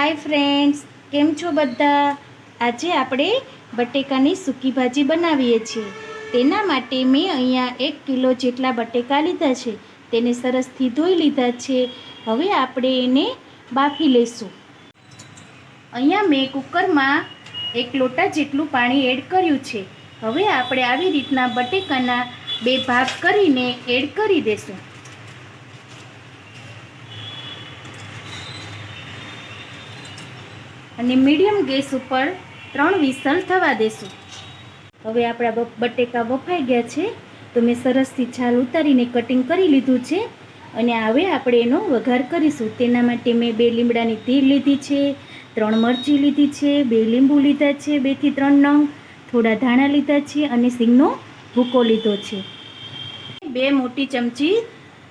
Hi friends કેમ છો બધા? આજે આપણે બટેકાની સૂકી ભાજી બનાવીએ છીએ. તેના માટે મેં અહીંયા એક કિલો જેટલા બટેકા લીધા છે. તેને સરસથી ધોઈ લીધા છે. હવે આપણે એને બાફી લઈશું. અહીંયા મેં કુકરમાં એક લોટા જેટલું પાણી એડ કર્યું છે. હવે આપણે આવી રીતના બટેકાના બે ભાગ કરીને એડ કરી દેશું. અને મીડિયમ ગેસ ઉપર ત્રણ વિસલ થવા દેશું. હવે આપણા બટેકા બફાઈ ગયા છે, તો મેં સરસથી છાલ ઉતારીને કટિંગ કરી લીધું છે અને હવે આપણે એનો વઘાર કરીશું. તેના માટે મેં બે લીમડાની તીર લીધી છે, ત્રણ મરચી લીધી છે, બે લીંબુ લીધા છે બેથી ત્રણ નંગ, થોડા ધાણા લીધા છે અને સિંગનો ભૂકો લીધો છે. બે મોટી ચમચી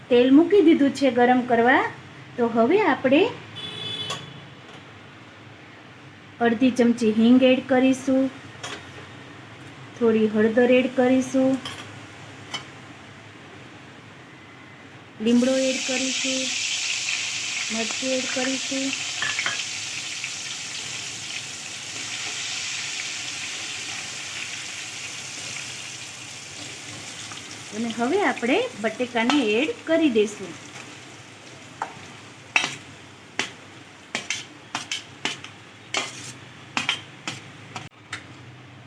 તેલ મૂકી દીધું છે ગરમ કરવા. તો હવે આપણે અડધી ચમચી હિંગ એડ કરીશું. થોડી હળદર એડ કરીશું. લીમડો એડ કરીશું. મરચું એડ કરીશું. અને હવે આપણે બટેકાને એડ કરી દઈશું.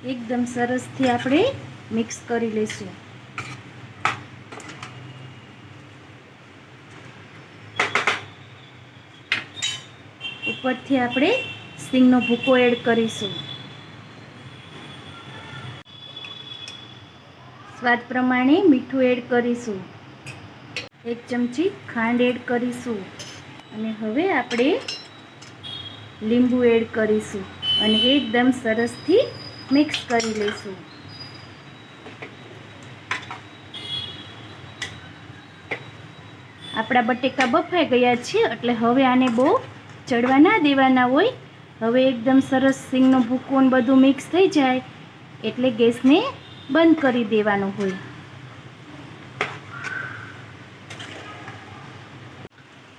એકદમ સરસથી આપણે મિક્સ કરી લઈશું. ઉપરથી આપણે સિંગનો ભૂકો એડ કરીશું. સ્વાદ પ્રમાણે મીઠું એડ કરીશું. એક ચમચી ખાંડ એડ કરીશું. અને હવે આપણે લીંબુ એડ કરીશું. અને એકદમ સરસથી મિક્સ કરી લઈશું. આપણા બટેકા બફાઈ ગયા છે, એટલે હવે આને બહુ ચડવા ના દેવાના હોય. હવે એકદમ સરસ સિંગનો ભૂકો બધું મિક્સ થઈ જાય, એટલે ગેસને બંધ કરી દેવાનો હોય.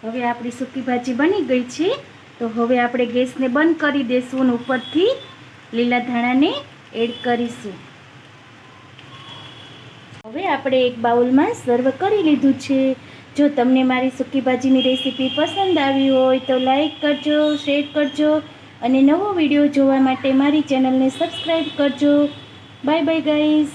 હવે આપણી સૂકી ભાજી બની ગઈ છે, તો હવે આપણે ગેસને બંધ કરી દઈશું અને ઉપરથી લીલા ધાણાને એડ કરીશું. હવે આપણે એક બાઉલમાં સર્વ કરી લીધું છે. જો તમને મારી સૂકી ભાજીની રેસીપી પસંદ આવી હોય તો લાઈક કરજો, શેર કરજો અને નવો વીડિયો જોવા માટે મારી ચેનલને સબસ્ક્રાઈબ કરજો. Bye bye guys.